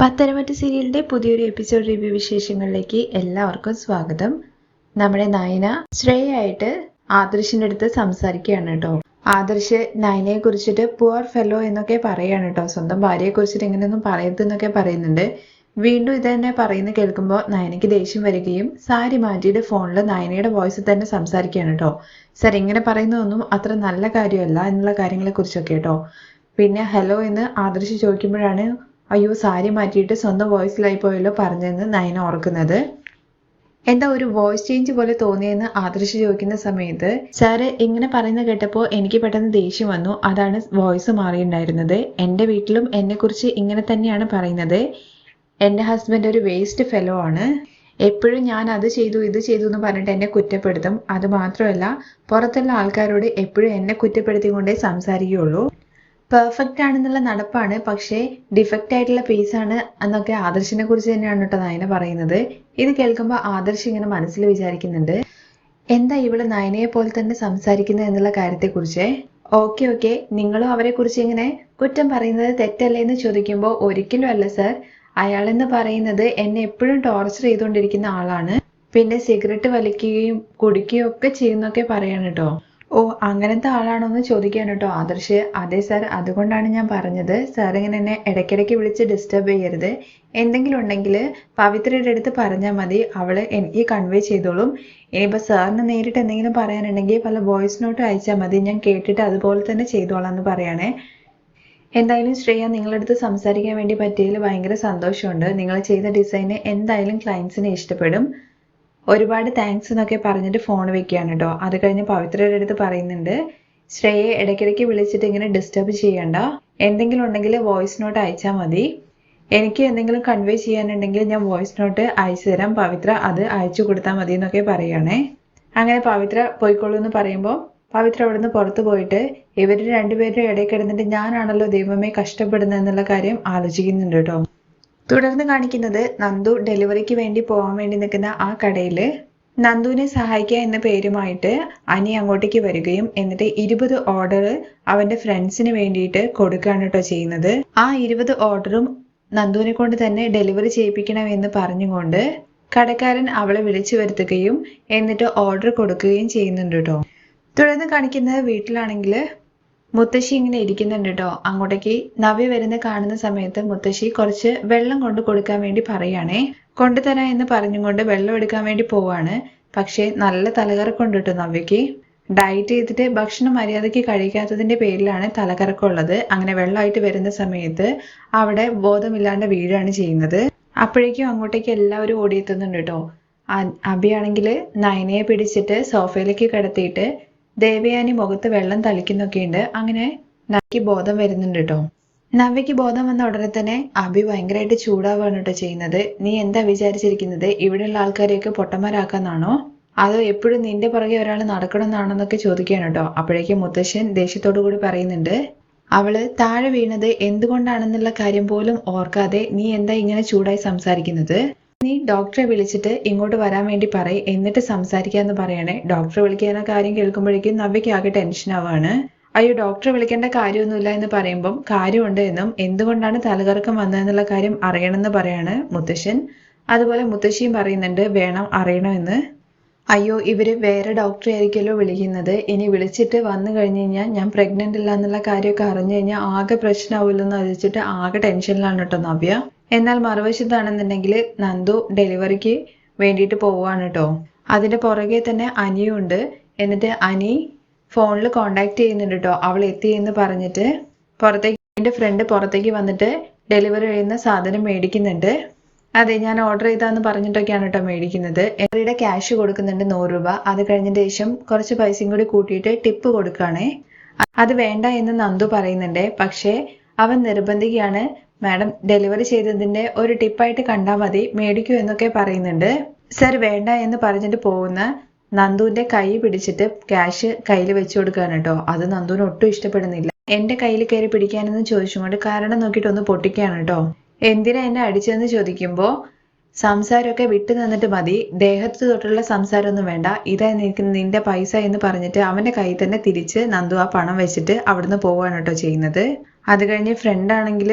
പത്തനംതിട്ട സീരിയലിന്റെ പുതിയൊരു episode review വിശേഷങ്ങളിലേക്ക് എല്ലാവർക്കും സ്വാഗതം. നമ്മുടെ നയന ശ്രേയായിട്ട് ആദർശിന്റെ അടുത്ത് സംസാരിക്കുകയാണ് കേട്ടോ. ആദർശ് നയനയെ കുറിച്ചിട്ട് പുവർ ഫെലോ എന്നൊക്കെ പറയാണ് കേട്ടോ. സ്വന്തം ഭാര്യയെ കുറിച്ചിട്ട് എങ്ങനെയൊന്നും പറയരുത് എന്നൊക്കെ പറയുന്നുണ്ട്. വീണ്ടും ഇത് തന്നെ പറയുന്നത് കേൾക്കുമ്പോൾ നയനയ്ക്ക് ദേഷ്യം വരികയും സാരി മാറ്റിയിട്ട് ഫോണിൽ നയനയുടെ വോയിസ് തന്നെ സംസാരിക്കുകയാണ് കേട്ടോ. സർ ഇങ്ങനെ പറയുന്നതൊന്നും അത്ര നല്ല കാര്യമല്ല എന്നുള്ള കാര്യങ്ങളെ കുറിച്ചൊക്കെ കേട്ടോ. പിന്നെ ഹലോ എന്ന് ആദർശ് ചോദിക്കുമ്പോഴാണ് അയ്യോ സാരി മാറ്റിയിട്ട് സ്വന്തം വോയിസിലായി പോയല്ലോ പറഞ്ഞെന്ന് നയന ഓർക്കുന്നത്. എന്താ ഒരു വോയിസ് ചേഞ്ച് പോലെ തോന്നിയെന്ന് ആദർശ് ചോദിക്കുന്ന സമയത്ത് സാറ് ഇങ്ങനെ പറയുന്ന കേട്ടപ്പോൾ എനിക്ക് പെട്ടെന്ന് ദേഷ്യം വന്നു. അതാണ് വോയിസ് മാറിയിട്ടുണ്ടായിരുന്നത്. എന്റെ വീട്ടിലും എന്നെക്കുറിച്ച് ഇങ്ങനെ തന്നെയാണ് പറയുന്നത്. എന്റെ ഹസ്ബൻഡ് ഒരു വേസ്റ്റ് ഫെലോ ആണ്. എപ്പോഴും ഞാൻ അത് ചെയ്തു ഇത് ചെയ്തു എന്ന് പറഞ്ഞിട്ട് എന്നെ കുറ്റപ്പെടുത്തും. അത് മാത്രമല്ല പുറത്തുള്ള ആൾക്കാരോട് എപ്പോഴും എന്നെ കുറ്റപ്പെടുത്തിക്കൊണ്ടേ സംസാരിക്കുകയുള്ളൂ. പെർഫെക്റ്റ് ആണെന്നുള്ള നടപ്പാണ്. പക്ഷേ ഡിഫക്റ്റ് ആയിട്ടുള്ള പീസാണ് എന്നൊക്കെ ആദർശിനെ കുറിച്ച് തന്നെയാണ് കേട്ടോ നയന പറയുന്നത്. ഇത് കേൾക്കുമ്പോൾ ആദർശ് ഇങ്ങനെ മനസ്സിൽ വിചാരിക്കുന്നുണ്ട്. എന്താ ഇവൾ നയനയെ പോലെ തന്നെ സംസാരിക്കുന്നത് എന്നുള്ള കാര്യത്തെക്കുറിച്ച്? ഓക്കെ ഓക്കെ നിങ്ങളും അവരെ കുറിച്ച് ഇങ്ങനെ കുറ്റം പറയുന്നത് തെറ്റല്ലേ എന്ന് ചോദിക്കുമ്പോൾ ഒരിക്കലും അല്ല സർ അയാളെന്ന് പറയുന്നത് എന്നെ എപ്പോഴും ടോർച്ചർ ചെയ്തുകൊണ്ടിരിക്കുന്ന ആളാണ്. പിന്നെ സിഗരറ്റ് വലിക്കുകയും കുടിക്കുകയും ഒക്കെ ചെയ്യുന്നൊക്കെ പറയാണ് കേട്ടോ. ഓ അങ്ങനത്തെ ആളാണോ എന്ന് ചോദിക്കാൻ കേട്ടോ ആദർശ്. അതെ സാർ അതുകൊണ്ടാണ് ഞാൻ പറഞ്ഞത്. സാർ ഇങ്ങനെ എന്നെ ഇടയ്ക്കിടയ്ക്ക് വിളിച്ച് ഡിസ്റ്റർബ് ചെയ്യരുത്. എന്തെങ്കിലും ഉണ്ടെങ്കിൽ പവിത്രയുടെ അടുത്ത് പറഞ്ഞാൽ മതി. അവൾ എനിക്ക് കൺവേ ചെയ്തോളും. ഇനിയിപ്പോൾ സാറിന് നേരിട്ട് എന്തെങ്കിലും പറയാനുണ്ടെങ്കിൽ പല വോയിസ് നോട്ട് അയച്ചാൽ മതി. ഞാൻ കേട്ടിട്ട് അതുപോലെ തന്നെ ചെയ്തോളാം എന്ന് പറയണേ. എന്തായാലും ശ്രേയ നിങ്ങളുടെ അടുത്ത് സംസാരിക്കാൻ വേണ്ടി പറ്റിയതിൽ ഭയങ്കര സന്തോഷമുണ്ട്. നിങ്ങൾ ചെയ്ത ഡിസൈന് എന്തായാലും ക്ലയൻസിന് ഇഷ്ടപ്പെടും. ഒരുപാട് താങ്ക്സ് എന്നൊക്കെ പറഞ്ഞിട്ട് ഫോൺ വെക്കുകയാണ് കേട്ടോ അത് കഴിഞ്ഞ് പവിത്രയുടെ അടുത്ത് പറയുന്നുണ്ട് ശ്രേയെ ഇടയ്ക്കിടയ്ക്ക് വിളിച്ചിട്ട് ഇങ്ങനെ ഡിസ്റ്റർബ് ചെയ്യണ്ട. എന്തെങ്കിലും ഉണ്ടെങ്കിൽ വോയിസ് നോട്ട് അയച്ചാൽ മതി. എനിക്ക് എന്തെങ്കിലും കൺവേ ചെയ്യാനുണ്ടെങ്കിൽ ഞാൻ വോയിസ് നോട്ട് അയച്ചു തരാം. പവിത്ര അത് അയച്ചു കൊടുത്താൽ മതി എന്നൊക്കെ പറയുകയാണേ. അങ്ങനെ പവിത്ര പോയിക്കോളൂ എന്ന് പറയുമ്പോൾ പവിത്ര അവിടുന്ന് പുറത്തു പോയിട്ട് ഇവർ രണ്ടുപേരുടെ ഇടയിൽ കിടന്നിട്ട് ഞാനാണല്ലോ ദൈവമേ കഷ്ടപ്പെടുന്നത് എന്നുള്ള കാര്യം ആലോചിക്കുന്നുണ്ട് കേട്ടോ തുടർന്ന് കാണിക്കുന്നത് നന്ദു ഡെലിവറിക്ക് വേണ്ടി പോകാൻ വേണ്ടി നിൽക്കുന്ന ആ കടയിൽ നന്ദുവിനെ സഹായിക്കുക എന്ന പേരുമായിട്ട് അനി അങ്ങോട്ടേക്ക് വരികയും എന്നിട്ട് ഇരുപത് ഓർഡർ അവന്റെ ഫ്രണ്ട്സിന് വേണ്ടിയിട്ട് കൊടുക്കുകയാണ് കേട്ടോ ചെയ്യുന്നത്. ആ ഇരുപത് ഓർഡറും നന്ദുവിനെ കൊണ്ട് തന്നെ ഡെലിവറി ചെയ്യിപ്പിക്കണമെന്ന് പറഞ്ഞുകൊണ്ട് കടക്കാരൻ അവളെ വിളിച്ചു വരുത്തുകയും എന്നിട്ട് ഓർഡർ കൊടുക്കുകയും ചെയ്യുന്നുണ്ട് കേട്ടോ. തുടർന്ന് കാണിക്കുന്നത് വീട്ടിലാണെങ്കിൽ മുത്തശ്ശി ഇങ്ങനെ ഇരിക്കുന്നുണ്ട് കേട്ടോ അങ്ങോട്ടേക്ക് നവ്യ വരുന്ന കാണുന്ന സമയത്ത് മുത്തശ്ശി കുറച്ച് വെള്ളം കൊണ്ട് കൊടുക്കാൻ വേണ്ടി പറയുകയാണേ. കൊണ്ടുതരാം എന്ന് പറഞ്ഞുകൊണ്ട് വെള്ളം എടുക്കാൻ വേണ്ടി പോവാണ്. പക്ഷേ നല്ല തലകറക്കുണ്ട് കേട്ടോ നവ്യക്ക് ഡയറ്റ് ചെയ്തിട്ട് ഭക്ഷണം മര്യാദയ്ക്ക് കഴിക്കാത്തതിന്റെ പേരിലാണ് തലകറക്കമുള്ളത് അങ്ങനെ വെള്ളമായിട്ട് വരുന്ന സമയത്ത് അവിടെ ബോധമില്ലാണ്ട് വീഴാണ് ചെയ്യുന്നത്. അപ്പോഴേക്കും അങ്ങോട്ടേക്ക് എല്ലാവരും ഓടിയെത്തുന്നുണ്ട് കേട്ടോ അബിയാണെങ്കിൽ നയനയെ പിടിച്ചിട്ട് സോഫയിലേക്ക് കിടത്തിയിട്ട് ദേവയാനി മുഖത്ത് വെള്ളം തളിക്കുന്നൊക്കെയുണ്ട്. അങ്ങനെ നവ്യക്ക് ബോധം വരുന്നുണ്ട് കേട്ടോ നവ്യക്ക് ബോധം വന്ന ഉടനെ തന്നെ അഭി ഭയങ്കരമായിട്ട് ചൂടാവാണ് കേട്ടോ ചെയ്യുന്നത്. നീ എന്താ വിചാരിച്ചിരിക്കുന്നത്? ഇവിടെയുള്ള ആൾക്കാരെയൊക്കെ പൊട്ടന്മാരാക്കാന്നാണോ? അതോ എപ്പോഴും നിന്റെ പുറകെ ഒരാൾ നടക്കണമെന്നാണെന്നൊക്കെ ചോദിക്കുകയാണ് കേട്ടോ അപ്പോഴേക്കും മുത്തശ്ശൻ ദേഷ്യത്തോടു കൂടി പറയുന്നുണ്ട് അവൾ താഴെ വീണത് എന്തുകൊണ്ടാണെന്നുള്ള കാര്യം പോലും ഓർക്കാതെ നീ എന്താ ഇങ്ങനെ ചൂടായി സംസാരിക്കുന്നത്? നീ ഡോക്ടറെ വിളിച്ചിട്ട് ഇങ്ങോട്ട് വരാൻ വേണ്ടി പറയ് എന്നിട്ട് സംസാരിക്കാന്ന് പറയണേ. ഡോക്ടറെ വിളിക്കുന്ന കാര്യം കേൾക്കുമ്പോഴേക്കും നവ്യക്ക് ആകെ ടെൻഷൻ ആവാണ്. അയ്യോ ഡോക്ടറെ വിളിക്കേണ്ട കാര്യമൊന്നുമില്ല എന്ന് പറയുമ്പം കാര്യമുണ്ട് എന്നും എന്തുകൊണ്ടാണ് തലകറക്കം വന്നതെന്നുള്ള കാര്യം അറിയണമെന്ന് പറയാണ് മുത്തശ്ശൻ. അതുപോലെ മുത്തശ്ശിയും പറയുന്നുണ്ട് വേണം അറിയണമെന്ന്. അയ്യോ ഇവർ വേറെ ഡോക്ടറെ ആയിരിക്കുമല്ലോ വിളിക്കുന്നത്. ഇനി വിളിച്ചിട്ട് വന്നു കഴിഞ്ഞു കഴിഞ്ഞാൽ ഞാൻ പ്രഗ്നന്റ് ഇല്ല എന്നുള്ള കാര്യമൊക്കെ അറിഞ്ഞു കഴിഞ്ഞാൽ ആകെ പ്രശ്നമാവില്ലെന്ന് ആകെ ടെൻഷനിലാണ് കേട്ടോ നവ്യ. എന്നാൽ മറുവശത്താണെന്നുണ്ടെങ്കിൽ നന്ദു ഡെലിവറിക്ക് വേണ്ടിയിട്ട് പോവുകയാണ് കേട്ടോ. അതിന്റെ പുറകെ തന്നെ അനിയുണ്ട്. എന്നിട്ട് അനി ഫോണിൽ കോണ്ടാക്ട് ചെയ്യുന്നുണ്ട് കേട്ടോ. അവൾ എത്തി എന്ന് പറഞ്ഞിട്ട് പുറത്തേക്ക് എന്റെ ഫ്രണ്ട് പുറത്തേക്ക് വന്നിട്ട് ഡെലിവറി ചെയ്യുന്ന സാധനം മേടിക്കുന്നുണ്ട്. അതെ ഞാൻ ഓർഡർ ചെയ്താന്ന് പറഞ്ഞിട്ടൊക്കെയാണ് കേട്ടോ മേടിക്കുന്നത്. എവരുടെ ക്യാഷ് കൊടുക്കുന്നുണ്ട്? നൂറ് രൂപ. അത് കഴിഞ്ഞതിന് ശേഷം കുറച്ച് പൈസയും കൂടി കൂട്ടിയിട്ട് ടിപ്പ് കൊടുക്കുകയാണേ. അത് വേണ്ട എന്ന് നന്ദു പറയുന്നുണ്ട്. പക്ഷേ അവൻ നിർബന്ധിക്കുകയാണ്. മാഡം ഡെലിവറി ചെയ്തതിന്റെ ഒരു ടിപ്പായിട്ട് കണ്ടാൽ മതി. മേടിക്കൂ എന്നൊക്കെ പറയുന്നുണ്ട്. സർ വേണ്ട എന്ന് പറഞ്ഞിട്ട് പോകുന്ന നന്ദുവിന്റെ കൈ പിടിച്ചിട്ട് ക്യാഷ് കയ്യിൽ വെച്ചു കൊടുക്കുകയാണ് കേട്ടോ. അത് നന്ദുവിന് ഒട്ടും ഇഷ്ടപ്പെടുന്നില്ല. എന്റെ കയ്യിൽ കയറി പിടിക്കാനെന്ന് ചോദിച്ചുകൊണ്ട് കാരണം നോക്കിയിട്ട് ഒന്ന് പൊട്ടിക്കുകയാണ് കേട്ടോ. എന്തിനാ എന്നെ അടിച്ചതെന്ന് ചോദിക്കുമ്പോൾ സംസാരമൊക്കെ വിട്ടു നിന്നിട്ട് മതി. ദേഹത്ത് തൊട്ടുള്ള സംസാരമൊന്നും വേണ്ട. ഇതാ നിനക്ക് നിന്റെ പൈസ എന്ന് പറഞ്ഞിട്ട് അവന്റെ കയ്യിൽ തന്നെ തിരിച്ച് നന്ദു ആ പണം വെച്ചിട്ട് അവിടുന്ന് പോവാണ് കേട്ടോ ചെയ്യുന്നത്. അത് കഴിഞ്ഞ് ഫ്രണ്ട് ആണെങ്കിൽ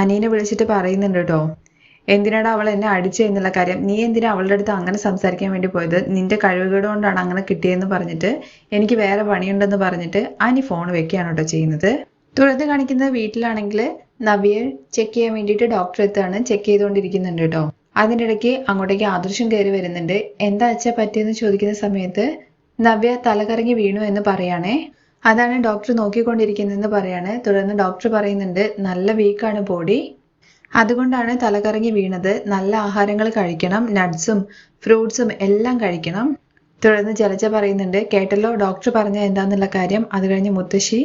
അനീനെ വിളിച്ചിട്ട് പറയുന്നുണ്ട്? കേട്ടോ എന്തിനാടാ അവൾ എന്നെ അടിച്ചു എന്നുള്ള കാര്യം? നീ എന്തിനാ അവളുടെ അടുത്ത് അങ്ങനെ സംസാരിക്കാൻ വേണ്ടി പോയത്? നിന്റെ കഴിവുകേട് കൊണ്ടാണ് അങ്ങനെ കിട്ടിയതെന്ന് പറഞ്ഞിട്ട് എനിക്ക് വേറെ പണിയുണ്ടെന്ന് പറഞ്ഞിട്ട് അനി ഫോൺ വെക്കുകയാണ് കേട്ടോ ചെയ്യുന്നത്. തുടർന്ന് കാണിക്കുന്നത് വീട്ടിലാണെങ്കിൽ നവ്യെ ചെക്ക് ചെയ്യാൻ വേണ്ടിയിട്ട് ഡോക്ടർ എത്താണ് ചെക്ക് ചെയ്തുകൊണ്ടിരിക്കുന്നുണ്ട് കേട്ടോ. അതിനിടയ്ക്ക് അങ്ങോട്ടേക്ക് ആദർശം കയറി വരുന്നുണ്ട്. എന്താ അച്ഛാ പറ്റിയെന്ന് ചോദിക്കുന്ന സമയത്ത് നവ്യ തലകറങ്ങി വീണു എന്ന് പറയാണേ. അതാണ് ഡോക്ടർ നോക്കിക്കൊണ്ടിരിക്കുന്നതെന്ന് പറയാണ്. തുടർന്ന് ഡോക്ടർ പറയുന്നുണ്ട് നല്ല വീക്കാണ് ബോഡി. അതുകൊണ്ടാണ് തലകറങ്ങി വീണത്. നല്ല ആഹാരങ്ങൾ കഴിക്കണം. നട്ട്സും ഫ്രൂട്ട്സും എല്ലാം കഴിക്കണം. തുടർന്ന് ജലജ പറയുന്നുണ്ട് കേട്ടല്ലോ ഡോക്ടർ പറഞ്ഞ എന്താന്നുള്ള കാര്യം. അത് കഴിഞ്ഞ് മുത്തശ്ശി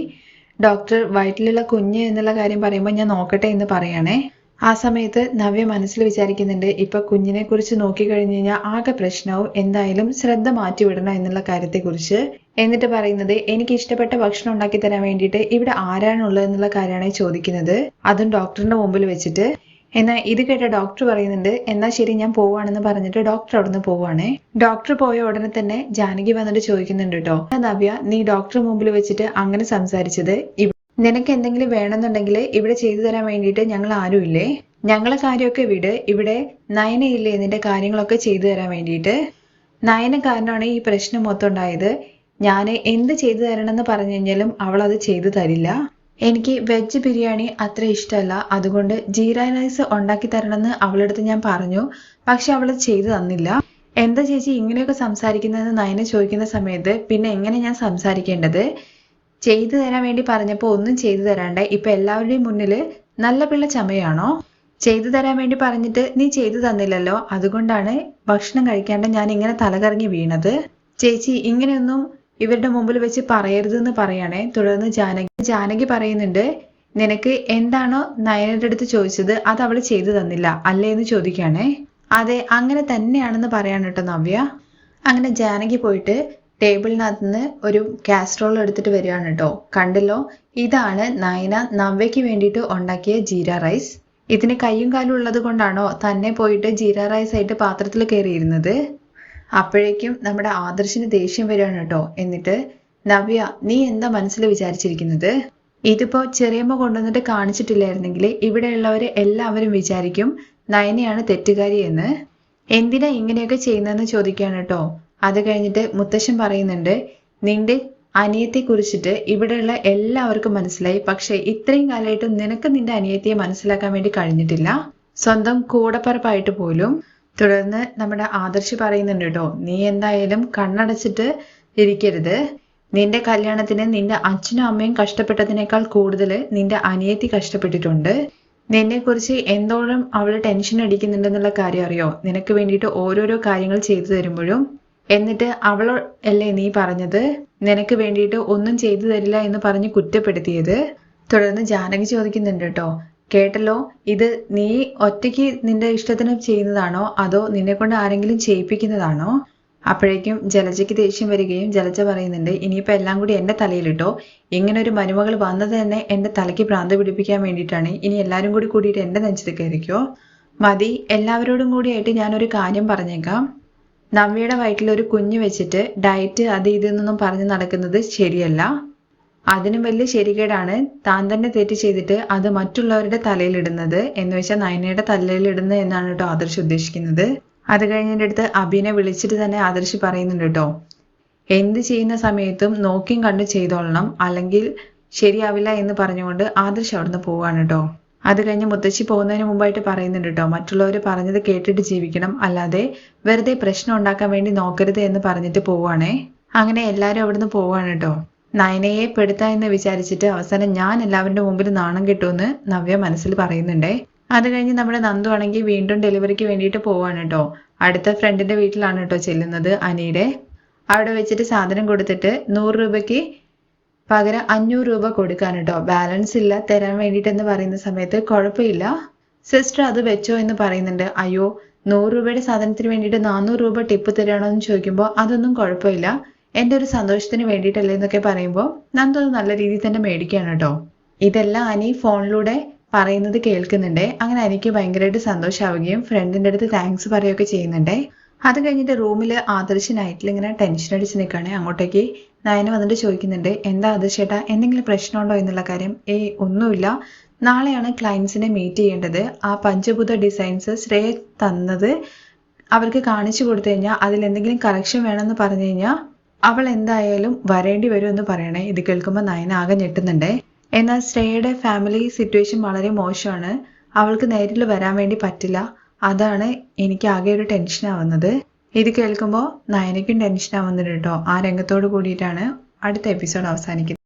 ഡോക്ടർ വയറ്റിലുള്ള കുഞ്ഞ് എന്നുള്ള കാര്യം പറയുമ്പോൾ ഞാൻ നോക്കട്ടെ എന്ന് പറയണേ. ആ സമയത്ത് നവ്യ മനസ്സിൽ വിചാരിക്കുന്നുണ്ട് ഇപ്പൊ കുഞ്ഞിനെ കുറിച്ച് നോക്കിക്കഴിഞ്ഞു കഴിഞ്ഞാൽ ആകെ പ്രശ്നവും എന്തായാലും ശ്രദ്ധ മാറ്റിവിടണം എന്നുള്ള കാര്യത്തെക്കുറിച്ച്. എന്നിട്ട് പറയുന്നത് എനിക്ക് ഇഷ്ടപ്പെട്ട ഭക്ഷണം ഉണ്ടാക്കി തരാൻ വേണ്ടിയിട്ട് ഇവിടെ ആരാണുള്ളത് എന്നുള്ള കാര്യമാണ് ചോദിക്കുന്നത്. അതും ഡോക്ടറിന്റെ മുമ്പിൽ വെച്ചിട്ട്. എന്നാൽ ഇത് കേട്ട ഡോക്ടർ പറയുന്നുണ്ട് എന്നാ ശരി ഞാൻ പോവാണെന്ന് പറഞ്ഞിട്ട് ഡോക്ടർ അവിടുന്ന് പോവാണേ. ഡോക്ടർ പോയ ഉടനെ തന്നെ ജാനകി വന്നിട്ട് ചോദിക്കുന്നുണ്ട് കേട്ടോ നവ്യ നീ ഡോക്ടർ മുമ്പിൽ വെച്ചിട്ട് അങ്ങനെ സംസാരിച്ചത്? നിനക്ക് എന്തെങ്കിലും വേണമെന്നുണ്ടെങ്കിൽ ഇവിടെ ചെയ്തു തരാൻ വേണ്ടിയിട്ട് ഞങ്ങൾ ആരുമില്ലേ ഞങ്ങളെ കാര്യമൊക്കെ വിട് ഇവിടെ നയനയില്ലേ നിന്റെ കാര്യങ്ങളൊക്കെ ചെയ്തു തരാൻ വേണ്ടിയിട്ട്? നയന കാരണമാണ് ഈ പ്രശ്നം മൊത്തം ഉണ്ടായത്. ഞാൻ എന്ത് ചെയ്തു തരണമെന്ന് പറഞ്ഞു കഴിഞ്ഞാലും അവൾ അത് ചെയ്തു തരില്ല. എനിക്ക് വെജ് ബിരിയാണി അത്ര ഇഷ്ടമല്ല. അതുകൊണ്ട് ജീര റൈസ് ഉണ്ടാക്കി തരണമെന്ന് അടുത്ത് ഞാൻ പറഞ്ഞു. പക്ഷെ അവൾ ചെയ്തു തന്നില്ല. എന്താ ചേച്ചി ഇങ്ങനെയൊക്കെ സംസാരിക്കുന്നതെന്ന് നയന ചോദിക്കുന്ന സമയത്ത് പിന്നെ എങ്ങനെ ഞാൻ സംസാരിക്കേണ്ടത്? ചെയ്തു തരാൻ വേണ്ടി പറഞ്ഞപ്പോൾ ഒന്നും ചെയ്തു തരാണ്ട് ഇപ്പൊ എല്ലാവരുടെയും മുന്നിൽ നല്ല പിള്ള ചമയാണോ? ചെയ്തു തരാൻ വേണ്ടി പറഞ്ഞിട്ട് നീ ചെയ്തു തന്നില്ലല്ലോ. അതുകൊണ്ടാണ് ഭക്ഷണം കഴിക്കാണ്ട് ഞാൻ ഇങ്ങനെ തലകറങ്ങി വീണത്. ചേച്ചി ഇങ്ങനെയൊന്നും ഇവരുടെ മുമ്പിൽ വെച്ച് പറയരുതെന്ന് പറയണേ. തുടർന്ന് ജാനകി ജാനകി പറയുന്നുണ്ട് നിനക്ക് എന്താണോ നയനയുടെ അടുത്ത് ചോദിച്ചത് അത് അവൾ ചെയ്തു തന്നില്ല അല്ലേ എന്ന് ചോദിക്കുകയാണേ. അതെ അങ്ങനെ തന്നെയാണെന്ന് പറയാണ് കേട്ടോ നവ്യ. അങ്ങനെ ജാനകി പോയിട്ട് ടേബിളിനകത്ത് നിന്ന് ഒരു കാസ്ട്രോൾ എടുത്തിട്ട് വരികയാണ് കേട്ടോ. കണ്ടല്ലോ ഇതാണ് നയന നവ്യയ്ക്ക് വേണ്ടിയിട്ട് ഉണ്ടാക്കിയ ജീര റൈസ്. ഇതിന് കയ്യും കാലും ഉള്ളത് കൊണ്ടാണോ തന്നെ പോയിട്ട് ജീര റൈസ് ആയിട്ട് പാത്രത്തിൽ കയറിയിരുന്നത്? അപ്പോഴേക്കും നമ്മുടെ ആദർശിന് ദേഷ്യം വരികയാണ് കേട്ടോ. എന്നിട്ട് നവ്യ നീ എന്താ മനസ്സിൽ വിചാരിച്ചിരിക്കുന്നത്? ഇതിപ്പോ ചെറിയമ്മ കൊണ്ടുവന്നിട്ട് കാണിച്ചിട്ടില്ലായിരുന്നെങ്കിൽ ഇവിടെയുള്ളവരെ എല്ലാവരും വിചാരിക്കും നയനയാണ് തെറ്റുകാരി എന്ന്. എന്തിനാ ഇങ്ങനെയൊക്കെ ചെയ്യുന്നതെന്ന് ചോദിക്കുകയാണ് കേട്ടോ. അത് കഴിഞ്ഞിട്ട് മുത്തശ്ശൻ പറയുന്നുണ്ട് നിന്റെ അനിയത്തെ കുറിച്ചിട്ട് ഇവിടെയുള്ള എല്ലാവർക്കും മനസ്സിലായി. പക്ഷെ ഇത്രയും കാലമായിട്ടും നിനക്ക് നിന്റെ അനിയത്തിയെ മനസ്സിലാക്കാൻ വേണ്ടി കഴിഞ്ഞിട്ടില്ല. സ്വന്തം കൂടപ്പറപ്പായിട്ട് പോലും തുടർന്ന് നമ്മുടെ ആദർശ് പറയുന്നുണ്ട് കേട്ടോ നീ എന്തായാലും കണ്ണടച്ചിട്ട് ഇരിക്കരുത്. നിന്റെ കല്യാണത്തിന് നിന്റെ അച്ഛനും അമ്മയും കഷ്ടപ്പെട്ടതിനേക്കാൾ കൂടുതൽ നിന്റെ അനിയത്തി കഷ്ടപ്പെട്ടിട്ടുണ്ട്. നിന്നെ കുറിച്ച് എന്തോരം അവൾ ടെൻഷൻ അടിക്കുന്നുണ്ടെന്നുള്ള കാര്യം അറിയോ? നിനക്ക് വേണ്ടിയിട്ട് ഓരോരോ കാര്യങ്ങൾ ചെയ്തു തരുമ്പോഴും. എന്നിട്ട് അവളോ അല്ലേ നീ പറഞ്ഞത്? നിനക്ക് വേണ്ടിയിട്ട് ഒന്നും ചെയ്തു തരില്ല എന്ന് പറഞ്ഞ് കുറ്റപ്പെടുത്തിയത്? തുടർന്ന് ജാനകി ചോദിക്കുന്നുണ്ട് കേട്ടോ കേട്ടല്ലോ ഇത് നീ ഒറ്റയ്ക്ക് നിന്റെ ഇഷ്ടത്തിന് ചെയ്യുന്നതാണോ? അതോ നിന്നെ കൊണ്ട് ആരെങ്കിലും ചെയ്യിപ്പിക്കുന്നതാണോ? അപ്പോഴേക്കും ജലജയ്ക്ക് ദേഷ്യം വരികയും ജലജ പറയുന്നുണ്ട് ഇനിയിപ്പോൾ എല്ലാം കൂടി എന്റെ തലയിലിട്ടോ? ഇങ്ങനെ ഒരു മരുമകൾ വന്നത് തന്നെ എന്റെ തലയ്ക്ക് ഭ്രാന്ത് പിടിപ്പിക്കാൻ വേണ്ടിയിട്ടാണ്. ഇനി എല്ലാവരും കൂടി കൂടിയിട്ട് എന്റെ നെഞ്ചത്ത് കയറിക്കോ മതി എല്ലാവരോടും കൂടിയായിട്ട് ഞാനൊരു കാര്യം പറഞ്ഞേക്കാം. നവ്യയുടെ വയറ്റിൽ ഒരു കുഞ്ഞ് വെച്ചിട്ട് ഡയറ്റ് അത് ഇതെന്നൊന്നും പറഞ്ഞ് നടക്കുന്നത് ശരിയല്ല. അതിനും വലിയ ശരികേടാണ് താൻ തന്നെ തെറ്റ് ചെയ്തിട്ട് അത് മറ്റുള്ളവരുടെ തലയിലിടുന്നത് എന്ന് വെച്ചാൽ നയനയുടെ തലയിലിടുന്നത് എന്നാണ് കേട്ടോ ആദർശ് ഉദ്ദേശിക്കുന്നത്. അത് കഴിഞ്ഞതിന്റെ അടുത്ത് അഭിനെ വിളിച്ചിട്ട് തന്നെ ആദർശ് പറയുന്നുണ്ട് കേട്ടോ. എന്ത് ചെയ്യുന്ന സമയത്തും നോക്കിയും കണ്ട് ചെയ്തോളണം. അല്ലെങ്കിൽ ശരിയാവില്ല എന്ന് പറഞ്ഞുകൊണ്ട് ആദർശ് അവിടുന്ന് പോവാണ് കേട്ടോ. അത് കഴിഞ്ഞ് മുത്തശ്ശി പോകുന്നതിന് മുമ്പായിട്ട് പറയുന്നുണ്ട് കേട്ടോ. മറ്റുള്ളവർ പറഞ്ഞത് കേട്ടിട്ട് ജീവിക്കണം. അല്ലാതെ വെറുതെ പ്രശ്നം ഉണ്ടാക്കാൻ വേണ്ടി നോക്കരുത് എന്ന് പറഞ്ഞിട്ട് പോവാണേ. അങ്ങനെ എല്ലാവരും അവിടുന്ന് പോവാണ് കേട്ടോ. നയനയെ പെടുത്ത എന്ന് വിചാരിച്ചിട്ട് അവസാനം ഞാൻ എല്ലാവരുടെ മുമ്പിൽ നാണം കിട്ടുമെന്ന് നവ്യ മനസ്സിൽ പറയുന്നുണ്ടേ. അത് കഴിഞ്ഞ് നമ്മുടെ നന്ദു ആണെങ്കിൽ വീണ്ടും ഡെലിവറിക്ക് വേണ്ടിയിട്ട് പോവാണ് കേട്ടോ. അടുത്ത ഫ്രണ്ടിന്റെ വീട്ടിലാണ് കേട്ടോ ചെല്ലുന്നത് അനിയുടെ. അവിടെ വെച്ചിട്ട് സാധനം കൊടുത്തിട്ട് നൂറ് രൂപയ്ക്ക് പകരം അഞ്ഞൂറ് രൂപ കൊടുക്കാൻ കേട്ടോ. ബാലൻസ് ഇല്ല തരാൻ വേണ്ടിയിട്ടെന്ന് പറയുന്ന സമയത്ത് കുഴപ്പമില്ല. സിസ്റ്റർ അത് വെച്ചോ എന്ന് പറയുന്നുണ്ട്. അയ്യോ നൂറ് രൂപയുടെ സാധനത്തിന് വേണ്ടിയിട്ട് നാനൂറ് രൂപ ടിപ്പ് തരാണോ എന്ന് ചോദിക്കുമ്പോൾ അതൊന്നും കുഴപ്പമില്ല. എന്റെ ഒരു സന്തോഷത്തിന് വേണ്ടിയിട്ടല്ലേ എന്നൊക്കെ പറയുമ്പോൾ നന്ദു അത് നല്ല രീതിയിൽ തന്നെ മേടിക്കുകയാണ് കേട്ടോ. ഇതെല്ലാം അനി ഫോണിലൂടെ പറയുന്നത് കേൾക്കുന്നുണ്ട്. അങ്ങനെ എനിക്ക് ഭയങ്കരമായിട്ട് സന്തോഷമാവുകയും ഫ്രണ്ടിന്റെ അടുത്ത് താങ്ക്സ് പറയുകയൊക്കെ ചെയ്യുന്നുണ്ട്. അത് കഴിഞ്ഞിട്ട് റൂമിൽ ആദർശ് നൈറ്റിൽ ഇങ്ങനെ ടെൻഷൻ അടിച്ച് നിൽക്കുകയാണ് അങ്ങോട്ടേക്ക് നയന വന്നിട്ട് ചോദിക്കുന്നുണ്ട് എന്താ ആദർശേട്ടാ എന്തെങ്കിലും പ്രശ്നമുണ്ടോ എന്നുള്ള കാര്യം? ഏയ് ഒന്നുമില്ല. നാളെയാണ് ക്ലയൻസിനെ മീറ്റ് ചെയ്യേണ്ടത്. ആ പഞ്ചഭൂത ഡിസൈൻസ് ശ്രേയ തന്നത് അവർക്ക് കാണിച്ചു കൊടുത്തു കഴിഞ്ഞാൽ അതിൽ എന്തെങ്കിലും കറക്ഷൻ വേണമെന്ന് പറഞ്ഞു കഴിഞ്ഞാൽ അവൾ എന്തായാലും വരേണ്ടി വരും എന്ന് പറയണേ. ഇത് കേൾക്കുമ്പോൾ നയന ആകെ ഞെട്ടുന്നുണ്ടേ. എന്നാൽ ശ്രേയയുടെ ഫാമിലി സിറ്റുവേഷൻ വളരെ മോശമാണ്. അവൾക്ക് നേരിൽ വരാൻ വേണ്ടി പറ്റില്ല. അതാണ് എനിക്ക് ആകെ ഒരു ടെൻഷൻ ആവുന്നത്. ഇത് കേൾക്കുമ്പോൾ നയനയ്ക്കും ടെൻഷൻ ആവുന്നുണ്ട് കേട്ടോ. ആ രംഗത്തോട് കൂടിയിട്ടാണ് അടുത്ത എപ്പിസോഡ് അവസാനിക്കുന്നത്.